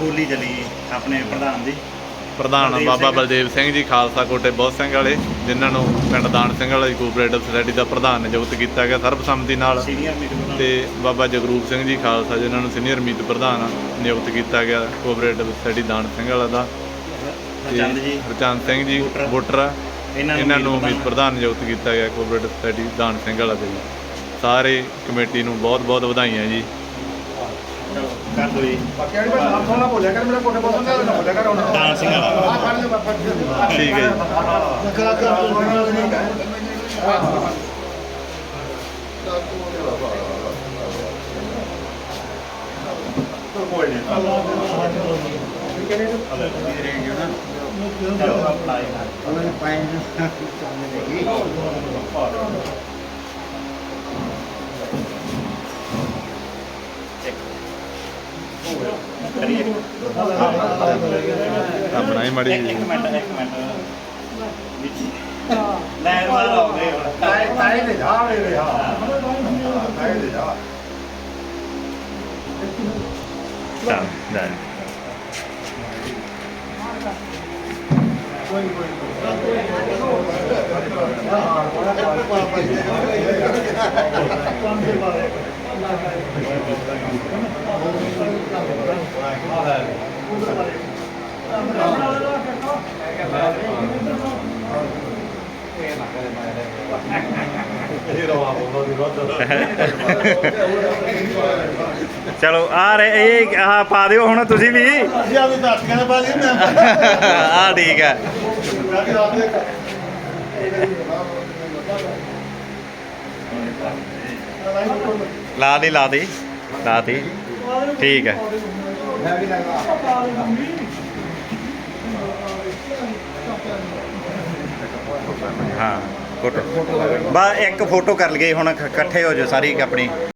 ਬੋਲੀ ਚਲੀ ਆਪਣੇ ਪ੍ਰਧਾਨ ਦੀ। ਪ੍ਰਧਾਨ ਬਾਬਾ। ਬਲਦੇਵ ਸਿੰਘ ਜੀ ਖਾਲਸਾ ਕੋਟੇ ਬਹੁਤ ਸਿੰਘ ਵਾਲੇ ਜਿਨ੍ਹਾਂ ਨੂੰ ਪਿੰਡ ਦਾਨ ਸਿੰਘ ਵਾਲਾ ਕੋਆਪਰੇਟਿਵ ਸੁਸਾਇਟੀ ਦਾ ਪ੍ਰਧਾਨ ਨਿਯੁਕਤ ਕੀਤਾ ਗਿਆ ਸਰਬਸੰਮਤੀ ਨਾਲ। ਤੇ ਬਾਬਾ ਜਗਰੂਪ ਸਿੰਘ ਜੀ ਖਾਲਸਾ ਜਿਨ੍ਹਾਂ ਨੂੰ ਸੀਨੀਅਰ ਮੀਤ ਪ੍ਰਧਾਨ ਨਿਯੁਕਤ ਕੀਤਾ ਗਿਆ ਕੋਆਪਰੇਟਿਵ ਸੁਸਾਇਟੀ ਦਾਨ ਸਿੰਘ ਵਾਲਾ ਦਾ। ਤੇ ਚੰਦ ਜੀ। ਹਰਚੰਦ ਸਿੰਘ ਜੀ ਵੋਟਰ। ਇਹਨਾਂ ਨੂੰ ਮੀਤ ਪ੍ਰਧਾਨ ਨਿਯੁਕਤ ਕੀਤਾ ਗਿਆ ਕੋਆਪਰੇਟਿਵ ਸੁਸਾਇਟੀ ਦਾਨ ਸਿੰਘ ਵਾਲਾ ਦੇ। ਸਾਰੇ ਕਮੇਟੀ ਨੂੰ ਬਹੁਤ ਬਹੁਤ ਵਧਾਈਆਂ ਜੀ। ਕਰ ਦੋ ਜੀ। ਬਾਕੀ ਵਾਲੀ ਮੈਂ ਨਾਮ ਸੋਣਾ ਬੋਲਿਆ ਕਰ ਮੇਰਾ ਕੋਟੇ ਬੋਲਣ ਦਾ ਨਾ ਬੋਲਿਆ ਕਰ ਹੁਣ। ਦਾਨ ਸਿੰਘ ਵਾਲਾ। ਆ ਫੜ ਲੈ ਬਾਬਾ ਜੀ। ਠੀਕ ਹੈ ਜੀ। ਕਰੀਏ ਆ ਬਣਾਈ ਮੜੀ ਇੱਕ ਜੀ ਇੱਕ ਮਿੰਟ ਇੱਕ ਮਿੰਟ ਵਿੱਚ ਲੈ ਮਾਰ ਆਉਂਦੇ ਹੁਣ ਤਾਏ ਤਾਏ ਦੇ ਜਾ ਵੇ ਵੇ ਹਾਂ ਤਾਏ ਦੇ ਜਾ ਚੱਲ ਲੈ ਚਲੋ ਆ ਰੇ ਇਹ ਆਹ ਪਾ ਦਿਓ ਹੁਣ ਤੁਸੀਂ ਵੀ। ਆ ਠੀਕ ਹੈ। ਲਾ ਦੀ ਲਾ ਦੀ ਲਾ ਦੀ। ਠੀਕ ਹੈ। ਹਾਂ, ਫੋਟੋ। ਬਾ ਇੱਕ ਫੋਟੋ ਕਰ ਲਈਏ, ਹੁਣ ਇਕੱਠੇ ਹੋ ਜਾਓ ਸਾਰੀ ਆਪਣੀ।